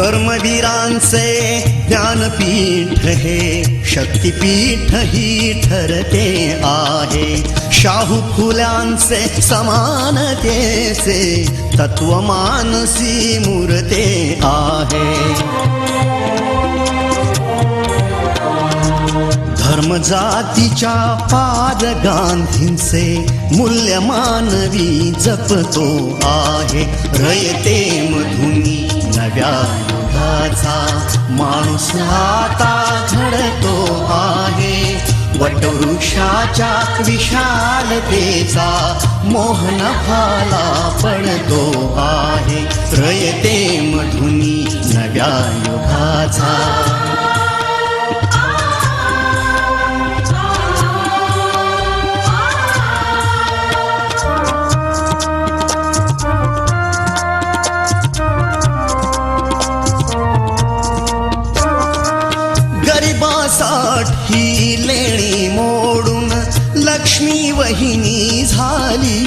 कर्मवीरांचे ज्ञानपीठ हे शक्तीपीठ ही ठरते आहे. शाहू फुल्यांचे समानतेचे तत्वमानसी मूर्ते आहे. धर्म जातीच्या पाद गांधींचे मूल्य मानवी जपतो आहे. रयते मधुनी नव्या युगाचा माणूस आता घडतो आहे. वटवृक्षाच्या विशालतेचा मोहन भाला पडतो आहे. रयते मधुनी नव्या युगाचा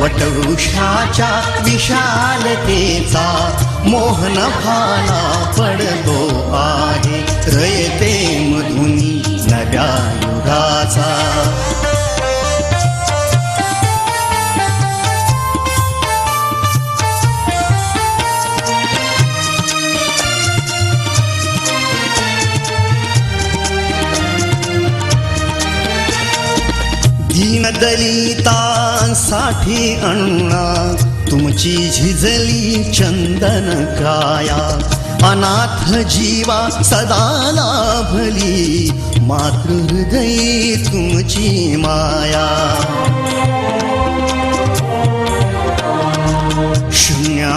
वटवृक्षाच्या विशालतेचा मोहन भाला पडतो. दीनदलितांसाठी अण्णा तुमची झिजली चंदन काया अनाथ जीवा सदा लाभली मातृहृदयी तुमची माया.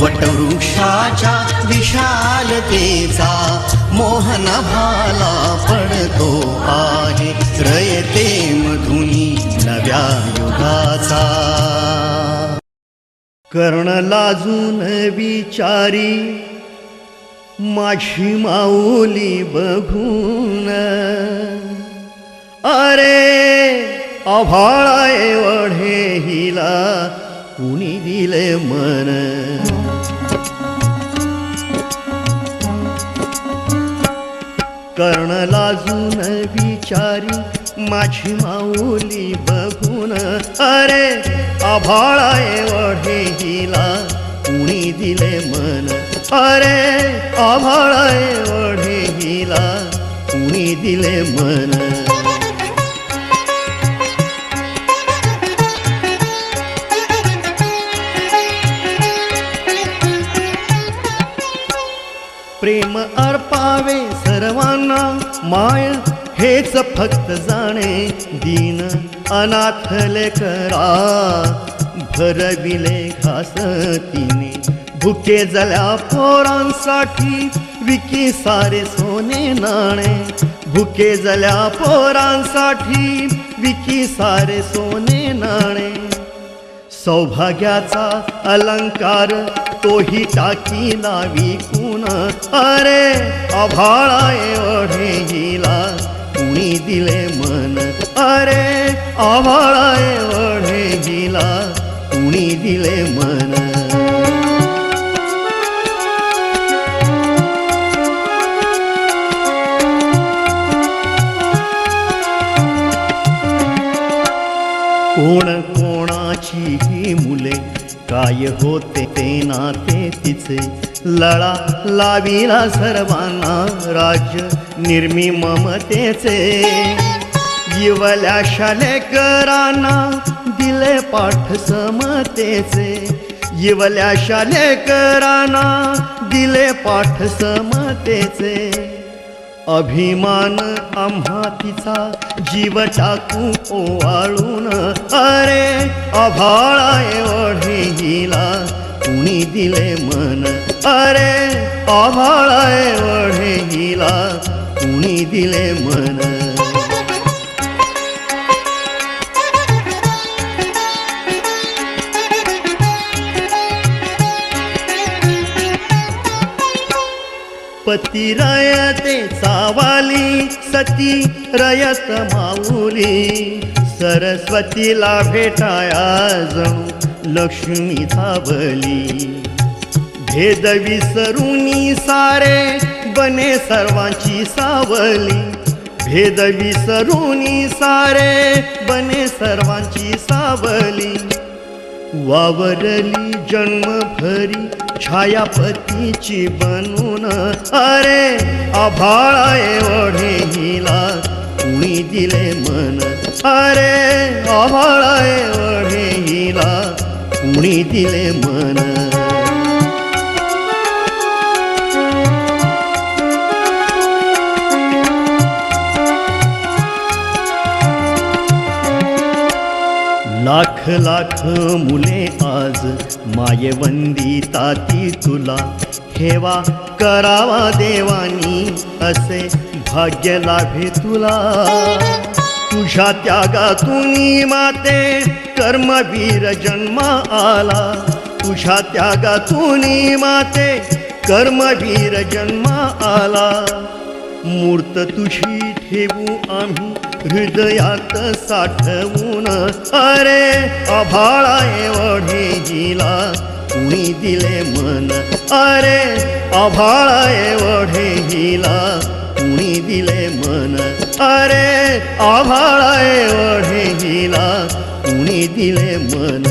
वटवृक्षाच्या विशालतेचा मोहन भाला पडतो आहे. रयते मधुनी नव्या युगाचा. कर्ण लाजून विचारी माझी माऊली बघून अरे आभाळा एवढे हिला कुणी दिले मन? कर्ण लाजून विचारी माझी माऊली बघून अरे आभाळा एवढे हिला कुणी दिले मन? अरे आभाळा एवढे हिला कुणी दिले मन? प्रेम अर्पावे सर्वांना माय हेच फक्त जाणे. दीन अनाथले करा भरविले घास तिने. भुके जल्या पोरांसाठी विकी सारे सोने नाणे. भुके जल्या पोरांसाठी विकी सारे सोने नाणे. सौभाग्याचा अलंकार तोही टाकी नावी कुण? अरे आभाळा एवढे हिला. कुणी दिले मन? अरे आभाळा एवढे हिला. कुणी दिले मन? कोण कोणाची काय होते ते नाते तिचे. लळा लाविला सर्वांना राज्य निर्मी ममतेचे. इवल्या शालेकरांना दिले पाठ समतेचे. इवल्या शालेकरांना दिले पाठ समतेचे. अभिमान आम्हा तिचा जीव चाकू ओवाळून अरे अभाळा एवढे हिला कुणी दिले मन? अरे अभाळा एवढे हिला कुणी दिले मन? पती रयते सावाली सती रयत माऊली. सरस्वतीला भेटाया जणू लक्ष्मी धावली. भेद विसरुनी सारे बने सर्वांची सावली. भेद विसरुनी सारे बने सर्वांची सावली. वावरली जन्मभरी छायापतीची बनून अरे आभाळा एवढे हिला. कुणी दिले मन? अरे आभाळा एवढे हिला. कुणी दिले मन? लाख लाख मुले आज मायवंदी ताती तुला. ठेवा करावा देवानी असे भाग्य लाभे तुला. तुझ्या त्यागातून माते कर्मवीर जन्मा आला. तुझ्या त्यागातून माते कर्मवीर जन्मा आला. मूर्त तुझी ठेवू आम्ही हृदयात साठवून अरे आभाळा एवढे जिला कुणी दिले मन? अरे आभाळा एवढे हिला कुणी दिले मन? अरे आभाळा एवढे हिला कुणी दिले मन?